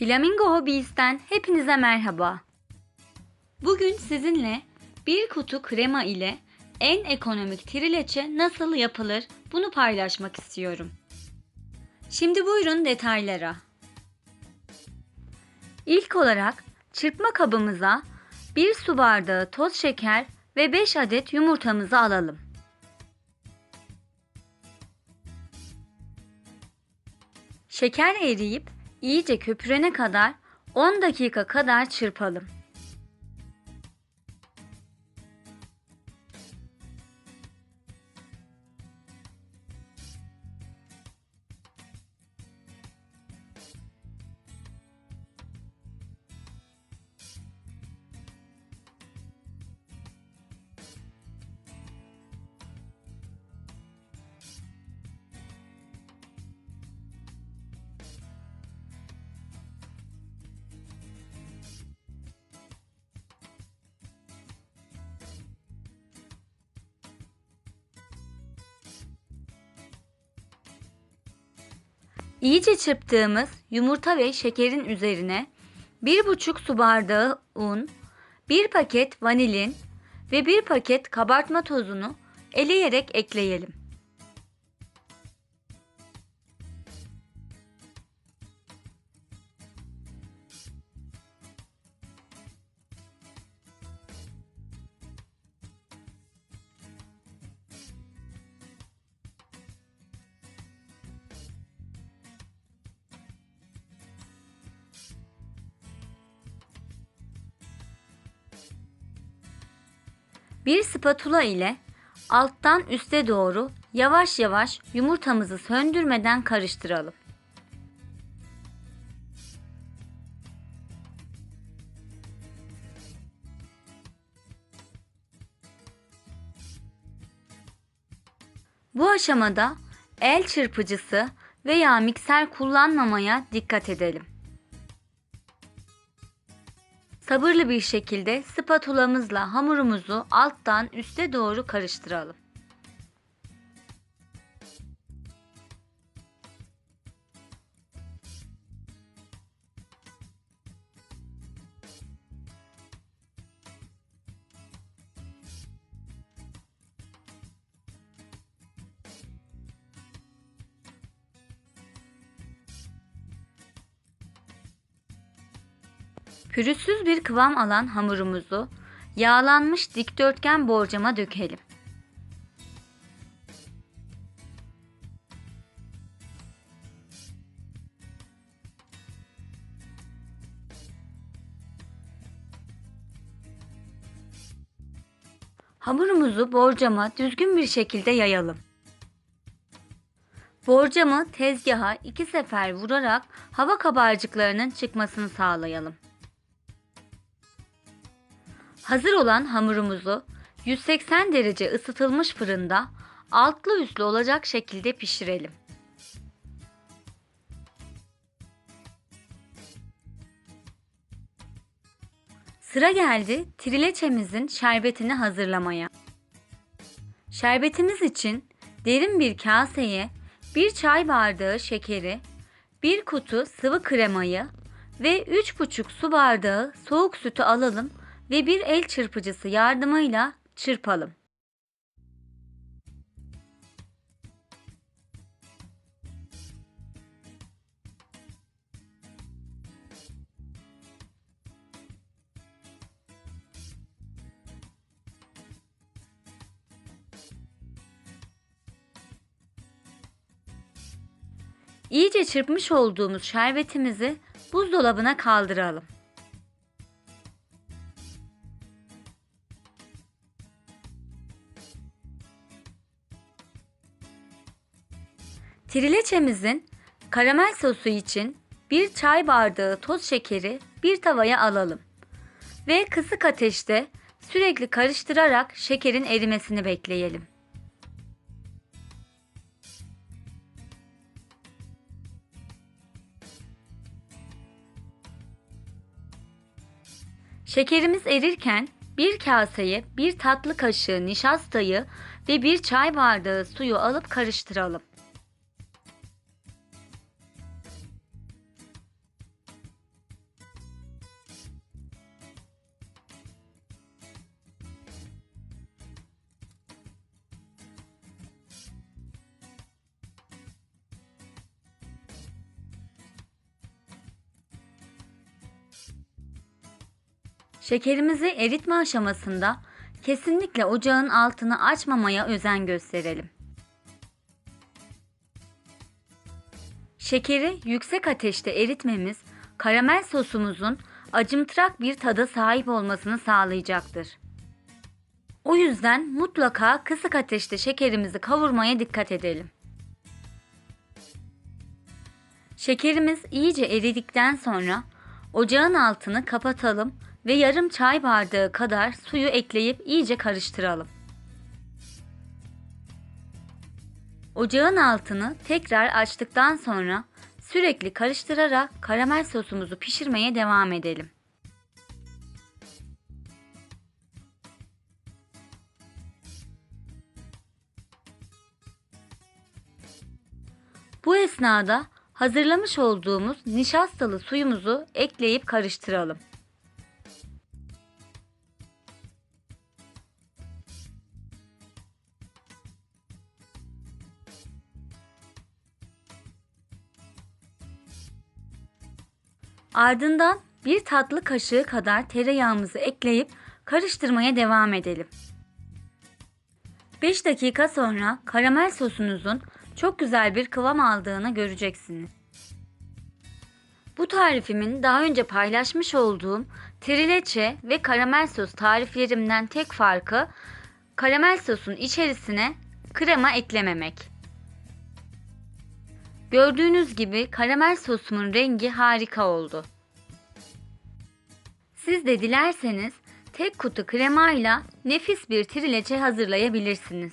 Flamingo Hobbies'ten hepinize merhaba. Bugün sizinle bir kutu krema ile en ekonomik trileçe nasıl yapılır bunu paylaşmak istiyorum. Şimdi buyurun detaylara. İlk olarak çırpma kabımıza 1 su bardağı toz şeker ve 5 adet yumurtamızı alalım. Şeker eriyip iyice köpürene kadar 10 dakika kadar çırpalım. İyice çırptığımız yumurta ve şekerin üzerine 1,5 su bardağı un, 1 paket vanilin ve 1 paket kabartma tozunu eleyerek ekleyelim. Bir spatula ile alttan üste doğru yavaş yavaş yumurtamızı söndürmeden karıştıralım. Bu aşamada el çırpıcısı veya mikser kullanmamaya dikkat edelim. Sabırlı bir şekilde spatulamızla hamurumuzu alttan üste doğru karıştıralım. Pürüzsüz bir kıvam alan hamurumuzu yağlanmış dikdörtgen borcama dökelim. Hamurumuzu borcama düzgün bir şekilde yayalım. Borcamı tezgaha iki sefer vurarak hava kabarcıklarının çıkmasını sağlayalım. Hazır olan hamurumuzu 180 derece ısıtılmış fırında altlı üstlü olacak şekilde pişirelim. Sıra geldi trileçemizin şerbetini hazırlamaya. Şerbetimiz için derin bir kaseye bir çay bardağı şekeri, bir kutu sıvı kremayı ve 3,5 su bardağı soğuk sütü alalım ve bir el çırpıcısı yardımıyla çırpalım. İyice çırpmış olduğumuz şerbetimizi buzdolabına kaldıralım. Trileçemizin karamel sosu için bir çay bardağı toz şekeri bir tavaya alalım ve kısık ateşte sürekli karıştırarak şekerin erimesini bekleyelim. Şekerimiz erirken bir kaseye bir tatlı kaşığı nişastayı ve bir çay bardağı suyu alıp karıştıralım. Şekerimizi eritme aşamasında kesinlikle ocağın altını açmamaya özen gösterelim. Şekeri yüksek ateşte eritmemiz karamel sosumuzun acımtırak bir tada sahip olmasını sağlayacaktır. O yüzden mutlaka kısık ateşte şekerimizi kavurmaya dikkat edelim. Şekerimiz iyice eridikten sonra ocağın altını kapatalım ve yarım çay bardağı kadar suyu ekleyip iyice karıştıralım. Ocağın altını tekrar açtıktan sonra sürekli karıştırarak karamel sosumuzu pişirmeye devam edelim. Bu esnada hazırlamış olduğumuz nişastalı suyumuzu ekleyip karıştıralım. Ardından bir tatlı kaşığı kadar tereyağımızı ekleyip karıştırmaya devam edelim. 5 dakika sonra karamel sosunuzun çok güzel bir kıvam aldığını göreceksiniz. Bu tarifimin daha önce paylaşmış olduğum trileçe ve karamel sos tariflerimden tek farkı karamel sosun içerisine krema eklememek. Gördüğünüz gibi karamel sosumun rengi harika oldu. Siz de dilerseniz tek kutu kremayla nefis bir trileçe hazırlayabilirsiniz.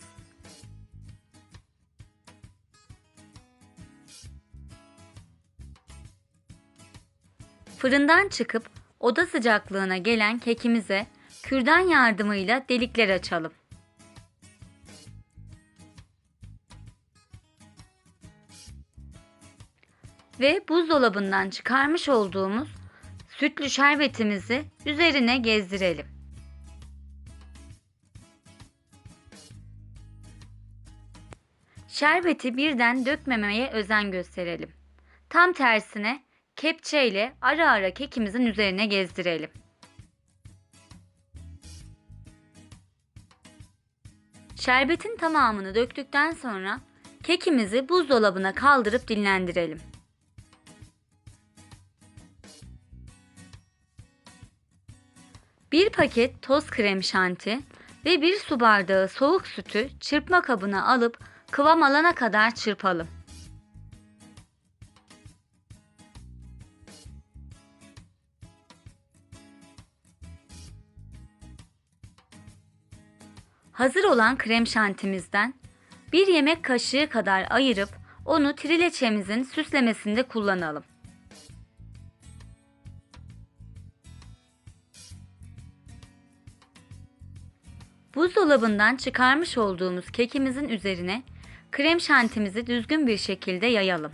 Fırından çıkıp oda sıcaklığına gelen kekimize kürdan yardımıyla delikler açalım. Ve buzdolabından çıkarmış olduğumuz sütlü şerbetimizi üzerine gezdirelim. Şerbeti birden dökmemeye özen gösterelim. Tam tersine kepçeyle ara ara kekimizin üzerine gezdirelim. Şerbetin tamamını döktükten sonra kekimizi buzdolabına kaldırıp dinlendirelim. Bir paket toz krem şanti ve bir su bardağı soğuk sütü çırpma kabına alıp kıvam alana kadar çırpalım. Hazır olan krem şantimizden bir yemek kaşığı kadar ayırıp onu trileçemizin süslemesinde kullanalım. Buzdolabından çıkarmış olduğumuz kekimizin üzerine krem şantimizi düzgün bir şekilde yayalım.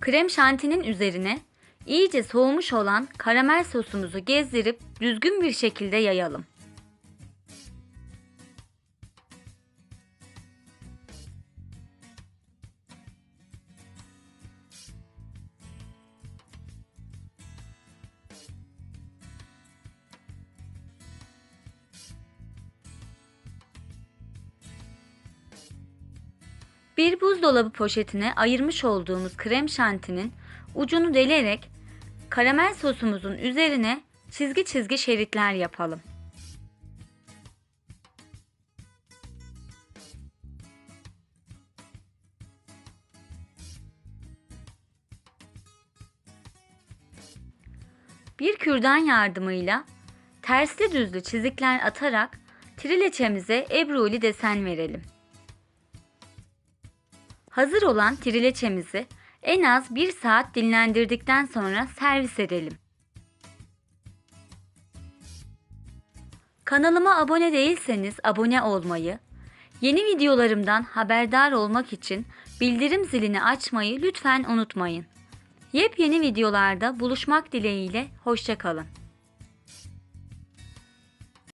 Krem şantinin üzerine iyice soğumuş olan karamel sosumuzu gezdirip düzgün bir şekilde yayalım. Bir buzdolabı poşetine ayırmış olduğumuz krem şantinin ucunu delerek karamel sosumuzun üzerine çizgi çizgi şeritler yapalım. Bir kürdan yardımıyla tersli düzlü çizikler atarak trileçemize ebruli desen verelim. Hazır olan trileçemizi En az 1 saat dinlendirdikten sonra servis edelim. Kanalıma abone değilseniz abone olmayı, yeni videolarımdan haberdar olmak için bildirim zilini açmayı lütfen unutmayın. Yepyeni videolarda buluşmak dileğiyle hoşçakalın.